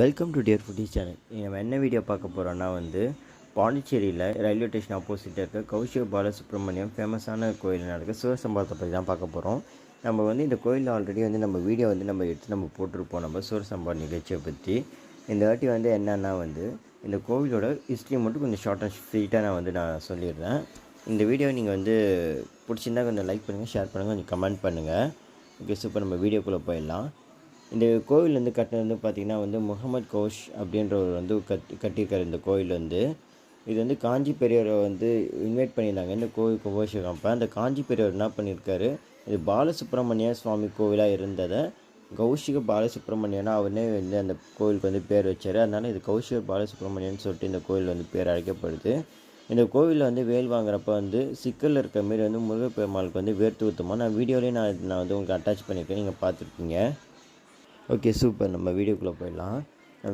Welcome to dear foodie channel நம்ம என்ன video பார்க்க போகிறோன்னா வந்து பாண்டிச்சேரியில் ரயில்வே ஸ்டேஷன் ஆப்போசிட்டில் இருக்க கௌஷிக பாலசுப்ரமணியம் ஃபேமஸான கோயில் நடக்க சிவசம்பாரத்தை பற்றி தான் பார்க்க போகிறோம் நம்ம வந்து இந்த கோயிலில் ஆல்ரெடி வந்து நம்ம வீடியோ வந்து நம்ம எடுத்து நம்ம போட்டிருப்போம். நம்ம சூரசம்பா நிகழ்ச்சியை பற்றி இந்த வாட்டி வந்து என்னென்னா வந்து இந்த கோவிலோட ஹிஸ்ட்ரி மட்டும் கொஞ்சம் ஷார்ட் அண்ட் ஸ்வீட்டாக நான் வந்து நான் சொல்லிடுறேன். இந்த வீடியோ நீங்கள் வந்து பிடிச்சிருந்தா கொஞ்சம் லைக் பண்ணுங்கள் ஷேர் பண்ணுங்கள் கொஞ்சம் கமெண்ட் பண்ணுங்கள் ஓகே சூப்பர் நம்ம வீடியோக்குள்ளே போயிடலாம். இந்த கோவில் வந்து கட்டினது வந்து பார்த்திங்கன்னா வந்து முகமது கோஷ் அப்படின்றவர் வந்து கட் கட்டியிருக்காரு இந்த கோயில் வந்து. இது வந்து காஞ்சி பெரியவரை வந்து இன்வைட் பண்ணியிருந்தாங்க. இந்த கோவில் கும்பாபிஷேகம். அப்போ அந்த காஞ்சி பெரியவர் என்ன பண்ணியிருக்காரு? இது பாலசுப்ரமணிய சுவாமி கோவிலாக இருந்ததை கௌஷிக பாலசுப்ரமணியனா அவனே வந்து அந்த கோவிலுக்கு வந்து பேர் வச்சார். அதனால் இது கௌஷிக பாலசுப்ரமணியன் சொல்லிட்டு இந்த கோயில் வந்து பேர் அழைக்கப்படுது. இந்த கோவிலில் வந்து வேல் வாங்குறப்ப வந்து சிக்கலில் இருக்கிற மாரி வந்து முருகப்பெருமாளுக்கு வந்து வேர்த்து ஊற்றுமா நான் வீடியோலேயே நான் நான் வந்து உங்களுக்கு அட்டாச் பண்ணியிருக்கேன். நீங்கள் பார்த்துருக்கீங்க ஓகே சூப்பர். நம்ம வீடியோக்குள்ளே போயிடலாம்.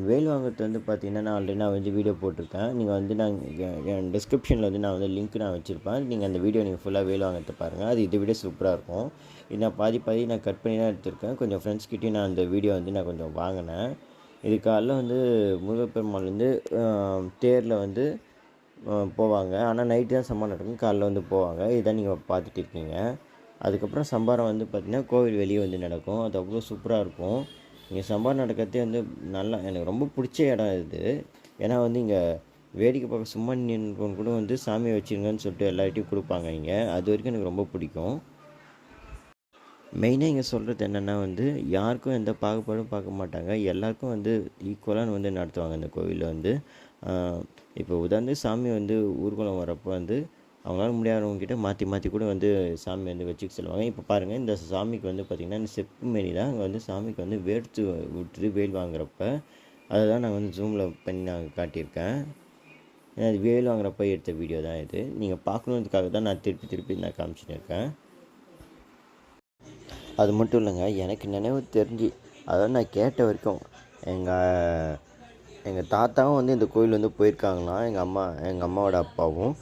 வேல் வாங்குறது வந்து பார்த்தீங்கன்னா நான் ஆல்ரெடி நான் வந்து வீடியோ போட்டிருக்கேன். நீங்கள் வந்து நான் என் டிஸ்கிரிப்ஷனில் வந்து நான் வந்து லிங்க் நான் வச்சுருப்பேன். நீங்கள் அந்த வீடியோ நீங்கள் ஃபுல்லாக வேல் வாங்குறத பாருங்கள் அது இதை விட சூப்பராக இருக்கும். இது நான் பாதி பாதி நான் கட் பண்ணி தான் எடுத்திருக்கேன். கொஞ்சம் ஃப்ரெண்ட்ஸ்கிட்டையும் நான் அந்த வீடியோ வந்து நான் கொஞ்சம் வாங்கினேன். இது காலைல வந்து முருகப்பெருமாள் வந்து தேரில் வந்து போவாங்க. ஆனால் நைட்டு தான் சம்பா நடக்கும். காலைல வந்து போவாங்க. இதான் நீங்கள் பார்த்துட்டு இருக்கீங்க. அதுக்கப்புறம் சம்பாரம் வந்து பார்த்திங்கன்னா கோவில் வெளியே வந்து நடக்கும். அது அவ்வளோ சூப்பராக இருக்கும். இங்கே சம்பாரம் நடக்கிறதே வந்து நல்லா எனக்கு ரொம்ப பிடிச்ச இடம் இது. ஏன்னா வந்து இங்கே வேடிக்கை பார்க்க சும்மா நின்று கூட வந்து சாமியை வச்சுருங்கன்னு சொல்லிட்டு எல்லார்ட்டையும் கொடுப்பாங்க இங்கே. அது வரைக்கும் எனக்கு ரொம்ப பிடிக்கும். மெயினாக இங்கே சொல்கிறது என்னென்னா வந்து யாருக்கும் எந்த பாகுபாடும் பார்க்க மாட்டாங்க. எல்லாருக்கும் வந்து ஈக்குவலாக வந்து நடத்துவாங்க இந்த கோவிலில் வந்து. இப்போ உதாரணத்துக்கு சாமி வந்து ஊர்வலம் வரப்போ வந்து அவங்களால முடியாதவங்கக்கிட்ட மாற்றி மாற்றி கூட வந்து சாமி வந்து வச்சுக்க சொல்லுவாங்க. இப்போ பாருங்கள் இந்த சாமிக்கு வந்து பார்த்திங்கன்னா இந்த செப்பு மாரி தான் அங்கே வந்து சாமிக்கு வந்து வேர்த்து விட்டுட்டு வேல் வாங்குறப்ப அதை தான் நான் வந்து ஜூமில் பண்ணி நான் காட்டியிருக்கேன். ஏன்னா அது வேல் வாங்குறப்ப எடுத்த வீடியோ தான் இது. நீங்கள் பார்க்கணுன்றதுக்காக தான் நான் திருப்பி திருப்பி நான் காமிச்சிட்டு இருக்கேன். அது மட்டும் இல்லைங்க எனக்கு நினைவு தெரிஞ்சு அதாவது நான் கேட்ட வரைக்கும் எங்கள் எங்கள் தாத்தாவும் வந்து இந்த கோயில் வந்து போயிருக்காங்களாம் எங்கள் அம்மா எங்கள் அம்மாவோட அப்பாவும்.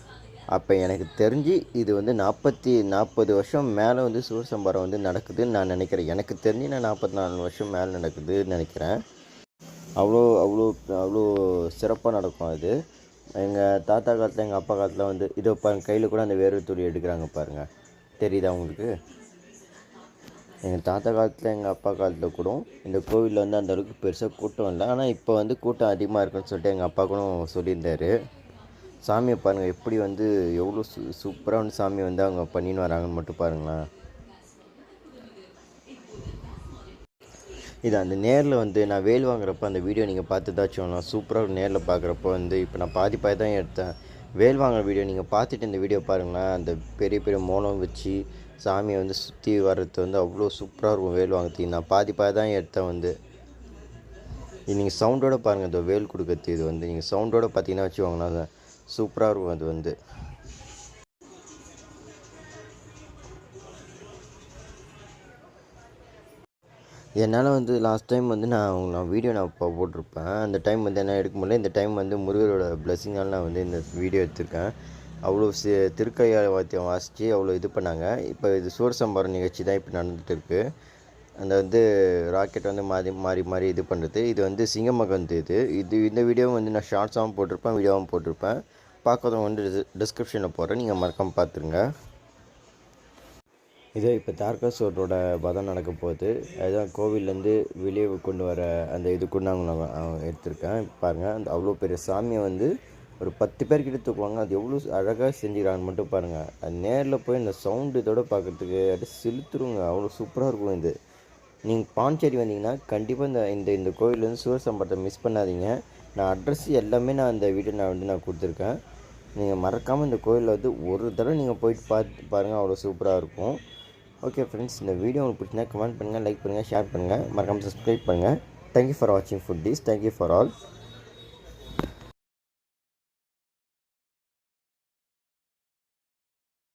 அப்போ எனக்கு தெரிஞ்சு இது வந்து நாற்பத்தி நாற்பது வருஷம் மேலே வந்து சூரசம்பாரம் வந்து நடக்குதுன்னு நான் நினைக்கிறேன். எனக்கு தெரிஞ்சு நான் நாற்பத்தி நாலு வருஷம் மேலே நடக்குதுன்னு நினைக்கிறேன். அவ்வளோ அவ்வளோ அவ்வளோ சிறப்பாக நடக்கும் அது. எங்கள் தாத்தா காலத்தில் எங்கள் அப்பா காலத்தில் வந்து இதை பாருங்க கையில் கூட அந்த வேர்வை துளி எடுக்கிறாங்க பாருங்கள் தெரியுதா உங்களுக்கு? எங்கள் தாத்தா காலத்தில் எங்கள் அப்பா காலத்தில் கூட இந்த கோவிலில் வந்து அந்தளவுக்கு பெருசாக கூட்டம் இல்லை. ஆனால் இப்போ வந்து கூட்டம் அதிகமாக இருக்குன்னு சொல்லிட்டு எங்கள் அப்பா கூட சொல்லியிருந்தார். சாமியை பாருங்கள் எப்படி வந்து எவ்வளோ சூ சூப்பராக வந்து சாமி வந்து அவங்க பண்ணின்னு வராங்கன்னு மட்டும் பாருங்களேன். இது அந்த நேரில் வந்து நான் வேல் வாங்குறப்ப அந்த வீடியோ நீங்கள் பார்த்துதாச்சும் நான் சூப்பராக நேரில் பார்க்குறப்போ வந்து இப்போ நான் பாதி பாதி தான் எடுத்தேன். வேல் வாங்குற வீடியோ நீங்கள் பார்த்துட்டு இந்த வீடியோ பாருங்களேன். அந்த பெரிய பெரிய மோளம் வச்சு சாமியை வந்து சுற்றி வர்றது வந்து அவ்வளோ சூப்பராக இருக்கும் வேல் வாங்குறதுக்கு. நான் பாதி பாதி தான் எடுத்தேன் வந்து. நீங்கள் சவுண்டோட பாருங்கள் இந்த வேல் கொடுக்கறது இது வந்து. நீங்கள் சவுண்டோடு பார்த்தீங்கன்னா வச்சுக்கோங்களேன் சூப்பராக இருக்கும் அது வந்து. என்னால் வந்து லாஸ்ட் டைம் வந்து நான் அவங்க- நான் வீடியோ நான் இப்போ போட்டிருப்பேன். அந்த டைம் வந்து என்ன எடுக்க முடியல. இந்த டைம் வந்து முருகரோட பிளெஸிங்கால் நான் வந்து இந்த வீடியோ எடுத்திருக்கேன். அவ்வளோ சி திருக்கையால் வாத்தியம் வாசித்து அவ்வளோ இது பண்ணாங்க. இப்போ இது சூரசம்பாரம் நிகழ்ச்சி தான் இப்போ நடந்துட்டு இருக்குது அந்த வந்து ராக்கெட் வந்து மாறி மாறி மாறி இது பண்ணுறது இது வந்து சிங்கமகந்து இது. இது இந்த வீடியோவும் வந்து நான் ஷார்ட்ஸாகவும் போட்டிருப்பேன் வீடியோவும் போட்டிருப்பேன். பார்க்கறவங்க வந்து டிஸ்கிரிப்ஷனில் போடுறேன். நீங்கள் மறக்காமல் பார்த்துருங்க. இதோ இப்போ தார்காசோரோட வதம் நடக்க போகுது. அதுதான் கோவில்லேருந்து வெளியே கொண்டு வர அந்த இது கொண்டு அவங்க நான் எடுத்திருக்கேன். பாருங்கள் அந்த அவ்வளோ பெரிய சாமியை வந்து ஒரு பத்து பேர்கிட்ட தூக்குவாங்க அது எவ்வளோ அழகாக செஞ்சுக்கிறான்னு மட்டும் பாருங்கள் அது நேரில் போய் இந்த சவுண்டு இதோட பார்க்குறதுக்கு அப்படியே செலுத்துருங்க. அவ்வளோ சூப்பராக இருக்கும் இது. நீங்கள் பாண்டிச்சேரி வந்தீங்கன்னா கண்டிப்பாக இந்த இந்த இந்த கோயில் வந்து சிவசம்பரத்தை மிஸ் பண்ணாதீங்க. நான் அட்ரஸ் எல்லாமே நான் இந்த வீடியோ நான் வந்து நான் கொடுத்துருக்கேன். நீங்கள் மறக்காமல் இந்த கோயிலில் வந்து ஒரு தடவை நீங்கள் போயிட்டு பார்த்து பாருங்கள் அவ்வளோ சூப்பராக இருக்கும். ஓகே ஃப்ரெண்ட்ஸ் இந்த வீடியோ உங்களுக்கு பிடிச்சிருந்தா கமெண்ட் பண்ணுங்கள் லைக் பண்ணுங்கள் ஷேர் பண்ணுங்கள் மறக்காமல் சப்ஸ்கிரைப் பண்ணுங்கள் தேங்க்யூ ஃபார் வாட்சிங் foodies thank you for all